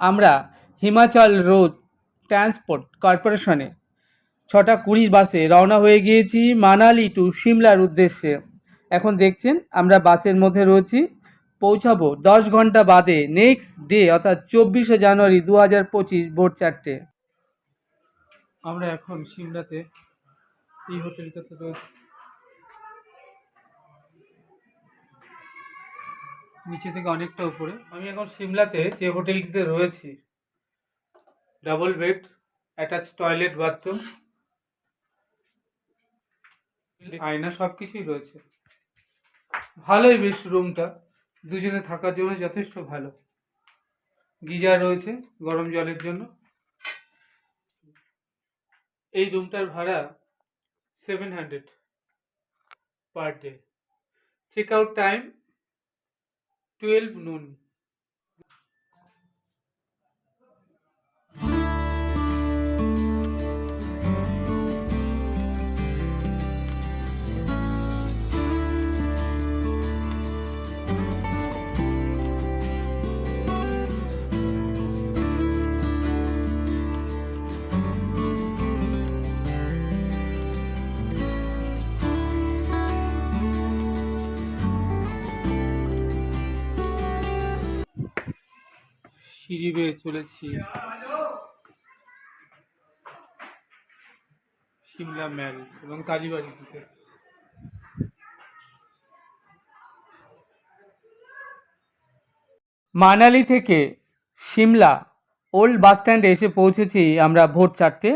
আমরা Himachal road transport কর্পোরেশনে ছটা কুড়ির বাসে রওনা হয়ে গিয়েছি মানালি টু সিমলার উদ্দেশ্যে। এখন দেখছেন, আমরা বাসের মধ্যে রয়েছি। পৌঁছাবো দশ ঘণ্টা বাদে নেক্সট ডে অর্থাৎ চব্বিশে জানুয়ারি দু হাজার পঁচিশ ভোর চারটে। আমরা এখন সিমলাতে এই হোটেলটাতে রয়েছি। নিচে থেকে অনেকটা উপরে। আমি এখন সিমলাতে যে হোটেলটিতে রয়েছি double bed attach toilet bathroom আয়না সব কিছুই রয়েছে। ভালোই বেশ রুমটা দুজনে থাকার জন্য যথেষ্ট ভালো। গিজার রয়েছে গরম জলের জন্য। এই রুমটার ভাড়া seven hundred per day check out time twelve noon সিঁড়ি বেয়ে চলেছি। সিমলা ম্যাল এবং কালীবাড়ি দিকে মানালি থেকে সিমলা ওল্ড বাস স্ট্যান্ডে এসে পৌঁছেছি আমরা ভোর চারটে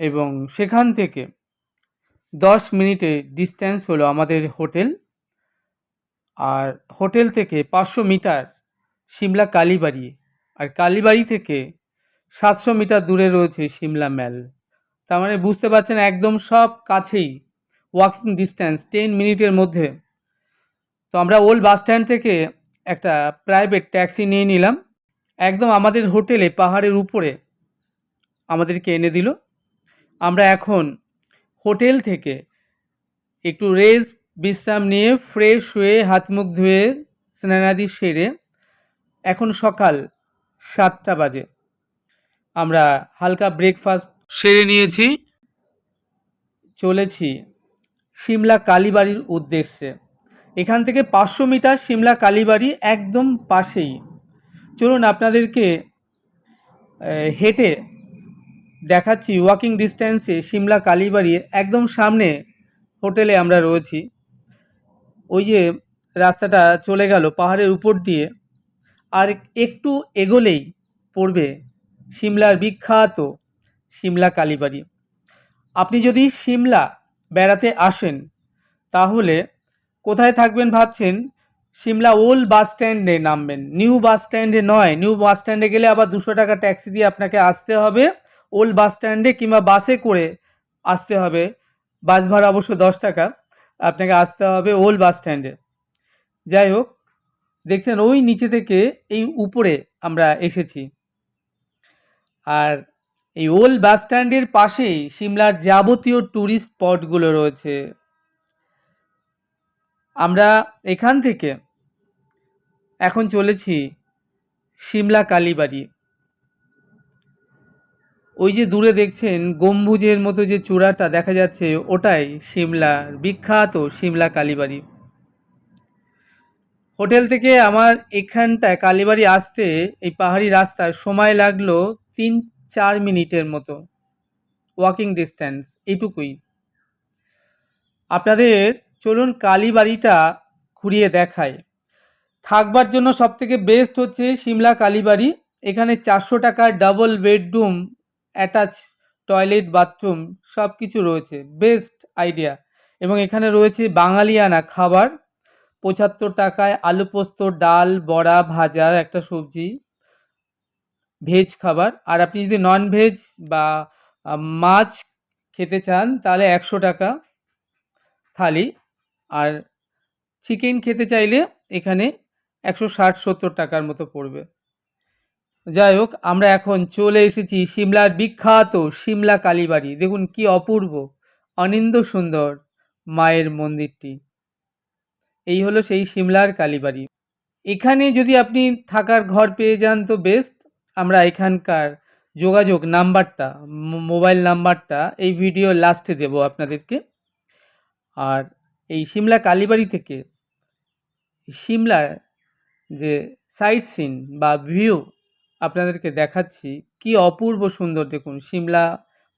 এবং সেখান থেকে দশ মিনিটে ডিস্ট্যান্স হলো আমাদের হোটেল। আর হোটেল থেকে পাঁচশো মিটার সিমলা কালীবাড়ি আর কালীবাড়ি থেকে সাতশো মিটার দূরে রয়েছে সিমলা ম্যাল তার মানে বুঝতে পারছেন একদম সব কাছেই ওয়াকিং ডিস্ট্যান্স টেন মিনিটের মধ্যে। তো আমরা ওল্ড বাস স্ট্যান্ড থেকে একটা প্রাইভেট ট্যাক্সি নিয়ে নিলাম। একদম আমাদের হোটেলে, পাহাড়ের উপরে আমাদেরকে এনে দিল। আমরা এখন হোটেল থেকে একটু রেস্ট বিশ্রাম নিয়ে ফ্রেশ হয়ে হাত মুখ ধুয়ে স্নানাদি সেরে এখন সকাল সাতটা বাজে। আমরা হালকা ব্রেকফাস্ট সেরে নিয়েছি। চলেছি সিমলা কালীবাড়ির উদ্দেশ্যে। এখান থেকে পাঁচশো মিটার সিমলা কালীবাড়ি একদম পাশেই। চলুন আপনাদেরকে হেঁটে দেখাচ্ছি ওয়াকিং ডিস্ট্যান্সে সিমলা কালীবাড়ির একদম সামনে হোটেলে আমরা রয়েছি। ওই যে রাস্তাটা চলে গেল পাহাড়ের উপর দিয়ে। আর একটু এগোলেই পড়বে সিমলার বিখ্যাত সিমলা কালীবাড়ি। আপনি যদি সিমলা বেড়াতে আসেন, তাহলে কোথায় থাকবেন ভাবছেন? সিমলা ওল্ড বাস স্ট্যান্ডে নামবেন। নিউ বাস স্ট্যান্ডে নয়, নিউ বাস স্ট্যান্ডে গেলে আবার দুশো টাকা ট্যাক্সি দিয়ে আপনাকে আসতে হবে। ওল্ড বাস স্ট্যান্ডে কিংবা বাসে করে আসতে হবে। বাস ভাড়া অবশ্য দশ টাকা, আপনাকে আসতে হবে ওল্ড বাস স্ট্যান্ডে। যাই হোক দেখছেন, ওই নিচে থেকে এই উপরে আমরা এসেছি। আর এই ওল্ড বাস স্ট্যান্ডের পাশেই সিমলার যাবতীয় ট্যুরিস্ট স্পটগুলো রয়েছে। আমরা এখান থেকে এখন চলেছি সিমলা কালীবাড়ি। ওই যে দূরে দেখছেন, গম্বুজের মতো যে চূড়াটা দেখা যাচ্ছে, ওটাই সিমলার বিখ্যাত সিমলা কালীবাড়ি। হোটেল থেকে আমার এখানটায় কালীবাড়ি আসতে এই পাহাড়ি রাস্তায় সময় লাগল তিন, চার মিনিটের মতো। ওয়াকিং ডিস্ট্যান্স এইটুকুই। আপনাদের চলুন কালীবাড়িটা ঘুরিয়ে দেখায় থাকবার জন্য সবথেকে বেস্ট হচ্ছে সিমলা কালীবাড়ি। এখানে চারশো টাকার double bedroom attach toilet bathroom সব কিছু রয়েছে। বেস্ট আইডিয়া এবং এখানে রয়েছে বাঙালিয়ানা খাবার। পঁচাত্তর টাকায় আলু পোস্ত, ডাল, বড়া, ভাজা, একটা সবজি, ভেজ খাবার। আর আপনি যদি নন ভেজ বা মাছ খেতে চান, তাহলে একশো টাকা থালি। আর চিকেন খেতে চাইলে এখানে একশো ষাট, সত্তর টাকার মতো পড়বে। যাই হোক, আমরা এখন চলে এসেছি সিমলার বিখ্যাত সিমলা কালীবাড়ি। দেখুন কি অপূর্ব, অনিন্দ সুন্দর মায়ের মন্দিরটি। এই হলো সেই সিমলার কালীবাড়ি। এখানে যদি আপনি থাকার ঘর পেয়ে যান তো বেস্ট আমরা এখানকার যোগাযোগ নাম্বারটা মোবাইল নাম্বারটা এই ভিডিও লাস্টে দেব আপনাদেরকে। আর এই সিমলা কালীবাড়ি থেকে সিমলার যে সাইট সিন বা ভিউ আপনাদেরকে দেখাচ্ছি, কি অপূর্ব সুন্দর দেখুন। সিমলা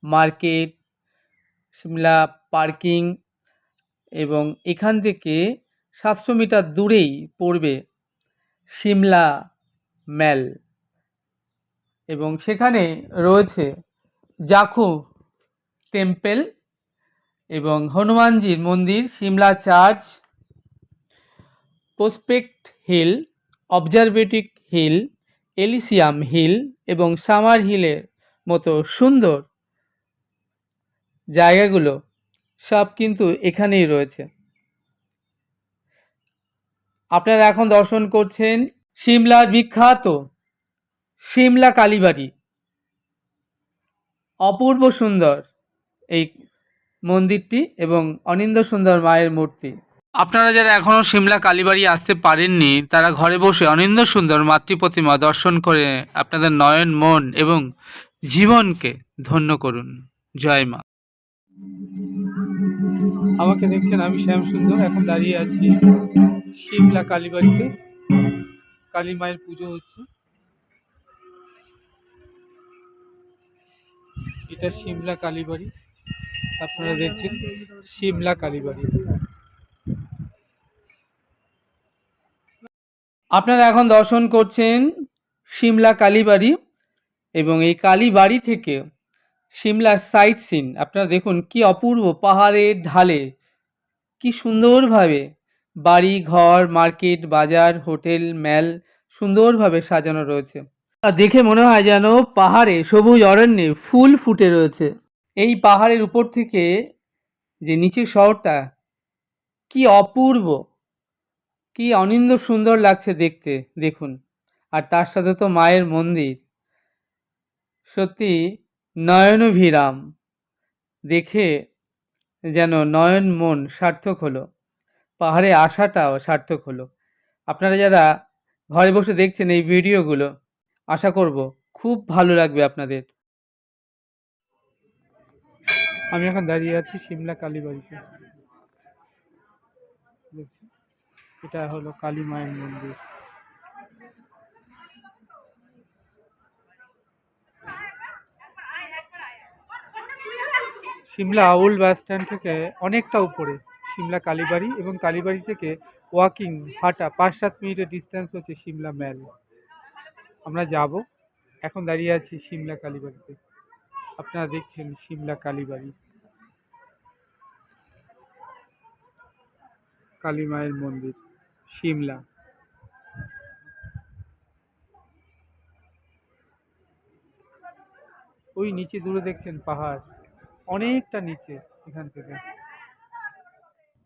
মার্কেট সিমলা পার্কিং এবং এখান থেকে সাতশো মিটার দূরেই পড়বে সিমলা ম্যাল এবং সেখানে রয়েছে জাখু টেম্পেল এবং হনুমানজির মন্দির, Shimla church, Prospect Hill, Observatory Hill, Elysium Hill এবং সামার হিলের মতো সুন্দর জায়গাগুলো সব কিন্তু এখানেই রয়েছে। আপনারা এখন দর্শন করছেন সিমলার বিখ্যাত সিমলা কালীবাড়ি। অপূর্ব সুন্দর এই মন্দিরটি এবং অনিন্দ সুন্দর মায়ের মূর্তি। আপনারা যারা এখনও সিমলা কালীবাড়ি আসতে পারেননি, তারা ঘরে বসে অনিন্দ সুন্দর মাতৃ প্রতিমা দর্শন করে আপনাদের নয়ন, মন এবং জীবনকে ধন্য করুন। জয় মা। আমাকে দেখছেন আমি শ্যাম সুন্দর, এখন দাঁড়িয়ে আছি শিমলা কালীবাড়িতে। কালী মায়ের পুজো হচ্ছে। এটা শিমলা কালীবাড়ি। আপনারা দেখছেন শিমলা কালীবাড়ি। আপনারা এখন দর্শন করছেন সিমলা কালীবাড়ি এবং এই কালীবাড়ি থেকে সিমলার সাইট সিন আপনারা দেখুন কি অপূর্ব পাহাড়ের ঢালে, কি সুন্দরভাবে বাড়ি, ঘর, মার্কেট, বাজার, হোটেল ম্যাল সুন্দরভাবে সাজানো রয়েছে। আর দেখে মনে হয় যেন পাহাড়ে সবুজ অরণ্যে ফুল ফুটে রয়েছে। এই পাহাড়ের উপর থেকে যে নিচের শহরটা, কি অপূর্ব, কি অনিন্দ সুন্দর লাগছে দেখতে, দেখুন। আর তার সাথে তো মায়ের মন্দির। সত্যি নয়নভিরাম। দেখে যেন নয়ন মন সার্থক হলো, পাহাড়ে আসাটাও সার্থক হলো। আপনারা যারা ঘরে বসে দেখছেন এই ভিডিওগুলো, আশা করব খুব ভালো লাগবে আপনাদের। আমি এখন দাঁড়িয়ে আছি সিমলা কালীবাড়িতে। দেখছি এটা হলো কালী মায়ের মন্দির। সিমলা আউল বাস স্ট্যান্ড থেকে অনেকটা উপরে, সিমলা কালীবাড়ি এবং কালীবাড়ি থেকে ওয়াকিং হাঁটা পাঁচ সাত মিনিটের ডিস্টেন্স হচ্ছে সিমলা ম্যাল আমরা যাব, এখন দাঁড়িয়ে আছি সিমলা কালীবাড়িতে। আপনারা দেখছেন সিমলা কালীবাড়ি। কালী মায়ের মন্দির, সিমলা। ওই নিচে দূরে দেখছেন পাহাড়। অনেকটা নিচে এখান থেকে।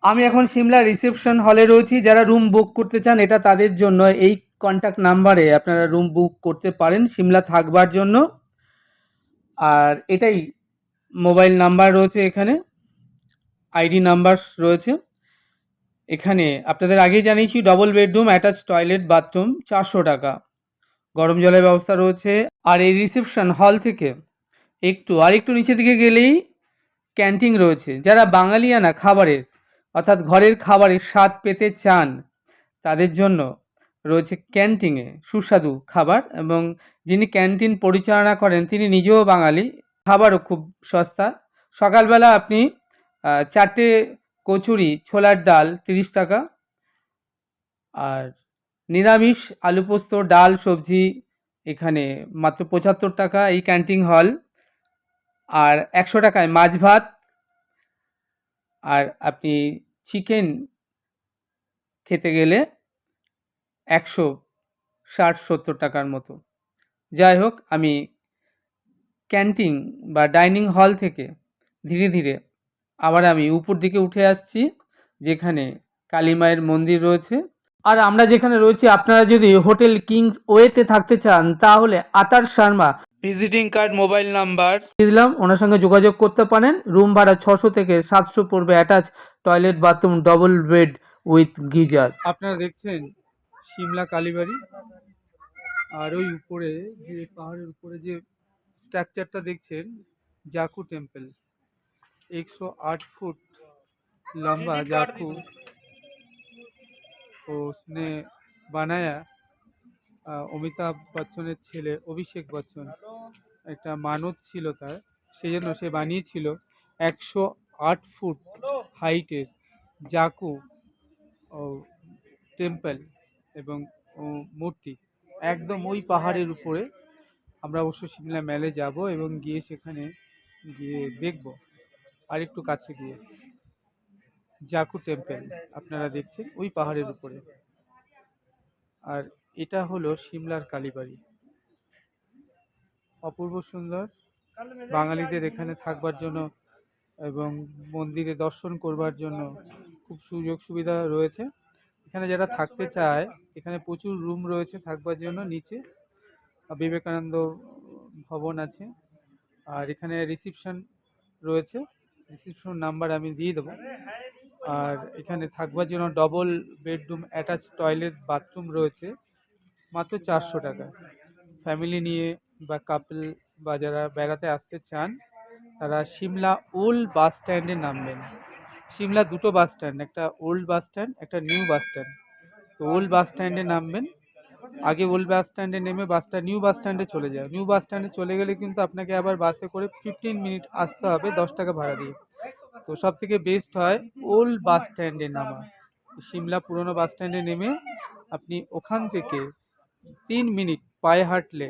আমি এখন সিমলা রিসেপশন হলে রয়েছি। যারা রুম বুক করতে চান, এটা তাদের জন্য এই কন্ট্যাক্ট নাম্বারে আপনারা রুম বুক করতে পারেন সিমলা থাকবার জন্য। আর এটাই মোবাইল নাম্বার রয়েছে এখানে। আইডি নাম্বার রয়েছে। এখানে আপনাদের আগেই জানিয়েছি double bedroom attach toilet bathroom চারশো টাকা। গরম জলের ব্যবস্থা রয়েছে। আর এই রিসেপশন হল থেকে একটু আর একটু নিচে দিকে গেলেই ক্যান্টিন রয়েছে। যারা বাঙালিয়ানা খাবারের, অর্থাৎ ঘরের খাবারের স্বাদ পেতে চান, তাদের জন্য রয়েছে ক্যান্টিনে সুস্বাদু খাবার এবং যিনি ক্যান্টিন পরিচালনা করেন, তিনি নিজেও বাঙালি। খাবারও খুব সস্তা। সকালবেলা আপনি চারটে কচুরি, ছোলার ডাল তিরিশ টাকা। আর নিরামিষ আলু পোস্ত, ডাল, সবজি এখানে মাত্র পঁচাত্তর টাকা। এই ক্যান্টিন হল আর একশো টাকায় মাছ ভাত আর আপনি চিকেন খেতে গেলে একশো ষাট সত্তর টাকার মতো। যাই হোক, আমি ক্যান্টিন বা ডাইনিং হল থেকে ধীরে ধীরে আবার আমি উপর দিকে উঠে আসছি, যেখানে কালী মায়ের মন্দির রয়েছে। আর আমরা যেখানে রয়েছি, আপনারা যদি হোটেল কিংস ওয়েতে থাকতে চান, তাহলে Atar Sharma visiting card mobile number দিলাম ওনার সঙ্গে যোগাযোগ করতে পারেন রুম ভাড়া ছশো থেকে সাতশো পড়বে attach toilet bathroom double bed with geyser আপনারা দেখছেন সিমলা কালীবাড়ি আর ওই উপরে যে পাহাড়ের উপরে যে স্ট্রাকচারটা দেখছেন জাকু টেম্পল একশো আট ফুট लंबा जाकू ও उसने বানায়া আহ, অমিতাভ বচ্চনের ছেলে, অভিষেক বচ্চন। একটা মানত ছিল তার সেই জন্য সে বানিয়েছিল একশো আট ফুট হাইটের জাকু ও টেম্পল এবং মূর্তি। একদম ওই পাহাড়ের উপরে আমরা অবশ্য সিমলা মেলে যাব এবং গিয়ে সেখানে গিয়ে দেখব। আর একটু কাছে গিয়ে। জাকু টেম্পল, আপনারা দেখছেন, ওই পাহাড়ের উপরে। আর এটা হলো সিমলার কালীবাড়ি। অপূর্ব সুন্দর। বাঙালিদের এখানে থাকবার জন্য এবং মন্দিরে দর্শন করবার জন্য খুব সুযোগ সুবিধা রয়েছে। এখানে যারা থাকতে চায়, এখানে প্রচুর রুম রয়েছে থাকবার জন্য নিচে। বিবেকানন্দ ভবন আছে। আর এখানে রিসিপশন রয়েছে। রিসিপশন নাম্বার আমি দিয়ে দেবো। আর এখানে থাকবার জন্য double bedroom attach toilet bathroom রয়েছে। মাত্র চারশো টাকা। ফ্যামিলি নিয়ে বা কাপল বা যারা বেড়াতে আসতে চান, তারা সিমলা ওল্ড বাস স্ট্যান্ডে নামবেন। সিমলা দুটো বাস স্ট্যান্ড একটা ওল্ড বাস স্ট্যান্ড একটা নিউ বাস স্ট্যান্ড তো ওল্ড বাস স্ট্যান্ডে নামবেন। আগে ওল্ড বাস স্ট্যান্ডে নেমে বাসটা নিউ বাস স্ট্যান্ডে চলে যায় নিউ বাস স্ট্যান্ডে চলে গেলে কিন্তু আপনাকে আবার বাসে করে ফিফটিন মিনিট আসতে হবে, দশ টাকা ভাড়া দিয়ে। তো সব থেকে বেস্ট হয় ওল্ড বাস স্ট্যান্ডে নামা। সিমলা পুরনো বাস স্ট্যান্ডে নেমে আপনি ওখান থেকে তিন মিনিট পায়ে হাঁটলে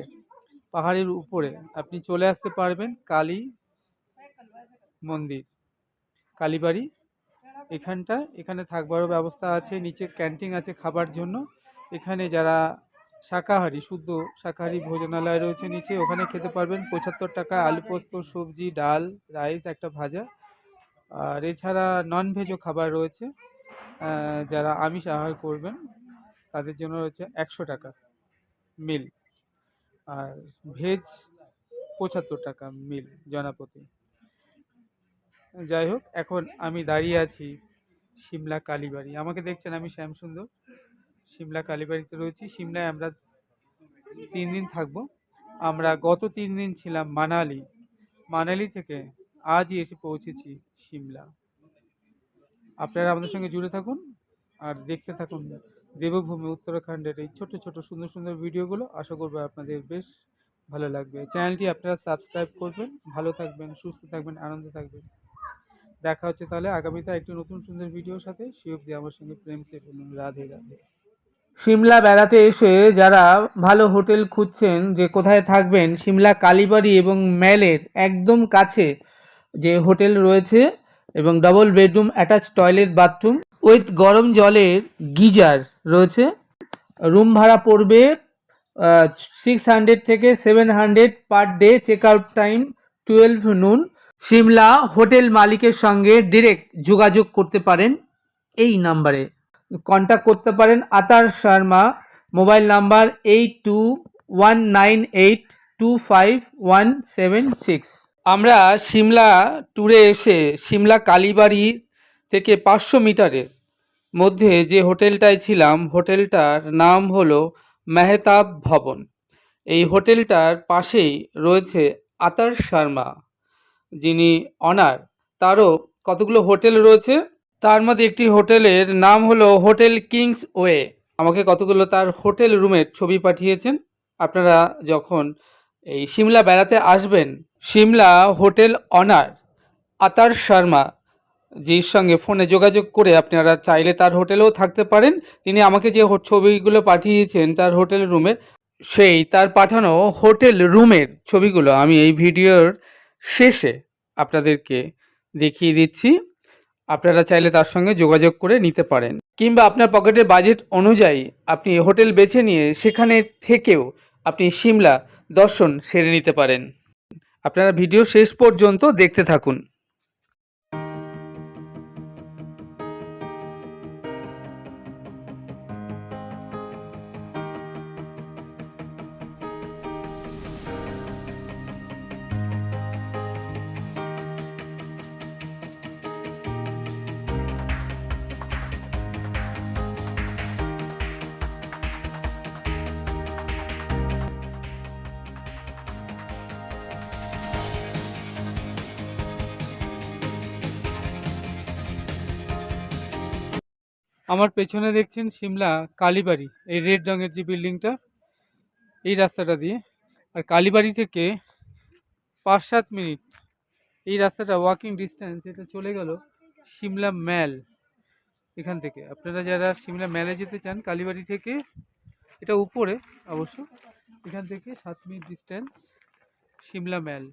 পাহাড়ের উপরে আপনি চলে আসতে পারবেন কালী মন্দির, কালীবাড়ি। এখানটা, এখানে থাকবারও ব্যবস্থা আছে, নিচে ক্যান্টিন আছে খাবার জন্য। এখানে যারা শাকাহারি, শুদ্ধ শাকাহারি ভোজনালয় রয়েছে নিচে, ওখানে খেতে পারবেন পঁচাত্তর টাকা আলু পোস্ত, সবজি, ডাল, রাইস, একটা ভাজা। আর এছাড়া নন ভেজও খাবার রয়েছে। যারা আমিষ আহার করবেন, তাদের জন্য রয়েছে একশো টাকা। মিল। আর ভেজ পঁচাত্তর টাকা মিল জনাপতি। যাই হোক, এখন আমি দাঁড়িয়ে আছি সিমলা কালীবাড়ি। আমাকে দেখছেন আমি শ্যামসুন্দর। সিমলা কালীবাড়িতে রয়েছি। সিমলায় আমরা তিন দিন থাকব। আমরা গত তিন দিন ছিলাম মানালি। মানালি থেকে আজই এসে পৌঁছেছি সিমলা আপনারা আমাদের সঙ্গে জুড়ে থাকুন আর দেখতে থাকুন। দেবভূমি, উত্তরাখণ্ডের এই ছোট ছোট, সুন্দর সুন্দর ভিডিওগুলো আশা করব আপনাদের বেশ ভালো লাগবে। চ্যানেলটি আপনারা সাবস্ক্রাইব করবেন। ভালো থাকবেন, সুস্থ থাকবেন, আনন্দে থাকবেন। দেখা হচ্ছে তাহলে আগামীতে একটি নতুন সুন্দর ভিডিওর সাথে। শিব দিয়ে আমার সঙ্গে প্রেম সে রাধে রাধে। সিমলা বেড়াতে এসে যারা ভালো হোটেল খুঁজছেন, যে কোথায় থাকবেন, সিমলা, কালীবাড়ি এবং ম্যালের একদম কাছে যে হোটেল রয়েছে এবং double bedroom attach toilet bathroom with গরম জলের গিজার। রয়েছে। রুম ভাড়া পড়বে সিক্স হান্ড্রেড থেকে seven hundred per day check out time twelve নুন সিমলা হোটেল মালিকের সঙ্গে ডিরেক্ট যোগাযোগ করতে পারেন এই নাম্বারে। কন্ট্যাক্ট করতে পারেন Atar Sharma. Mobile number eight two one nine eight two five one seven six আমরা সিমলা ট্যুরে এসে, সিমলা কালীবাড়ি থেকে পাঁচশো মিটারের মধ্যে যে হোটেলটায় ছিলাম, হোটেলটার নাম হলো মেহতাব ভবন। এই হোটেলটার পাশেই রয়েছে আতার শর্মা, যিনি অনার। তারও কতগুলো হোটেল রয়েছে? তার মধ্যে একটি হোটেলের নাম হলো হোটেল কিংস ওয়ে। আমাকে কতগুলো তার হোটেল রুমের ছবি পাঠিয়েছেন। আপনারা যখন এই সিমলা বেড়াতে আসবেন সিমলা হোটেল অনার, আতার শর্মা জির সঙ্গে ফোনে যোগাযোগ করে আপনারা চাইলে তার হোটেলেও থাকতে পারেন। তিনি আমাকে যে ছবিগুলো পাঠিয়েছেন তার হোটেল রুমের, সেই তার পাঠানো হোটেল রুমের ছবিগুলো আমি এই ভিডিওর শেষে আপনাদেরকে দেখিয়ে দিচ্ছি। আপনারা চাইলে তার সঙ্গে যোগাযোগ করে নিতে পারেন। কিংবা আপনার পকেটের বাজেট অনুযায়ী আপনি হোটেল বেছে নিয়ে সেখানে থেকেও আপনি সিমলা দর্শন সেরে নিতে পারেন। আপনারা ভিডিও শেষ পর্যন্ত দেখতে থাকুন। আমার পেছনে দেখছেন সিমলা কালীবাড়ি, এই রেড রঙের যে বিল্ডিংটা, এই রাস্তাটা দিয়ে। আর কালীবাড়ি থেকে পাঁচ সাত মিনিট, এই রাস্তাটা ওয়াকিং ডিস্টেন্স এটা চলে গেল সিমলা ম্যাল এখান থেকে। আপনারা যারা সিমলা ম্যালে যেতে চান, কালীবাড়ি থেকে, এটা উপরে অবশ্য, এখান থেকে সাত মিনিট ডিস্টেন্স সিমলা ম্যাল।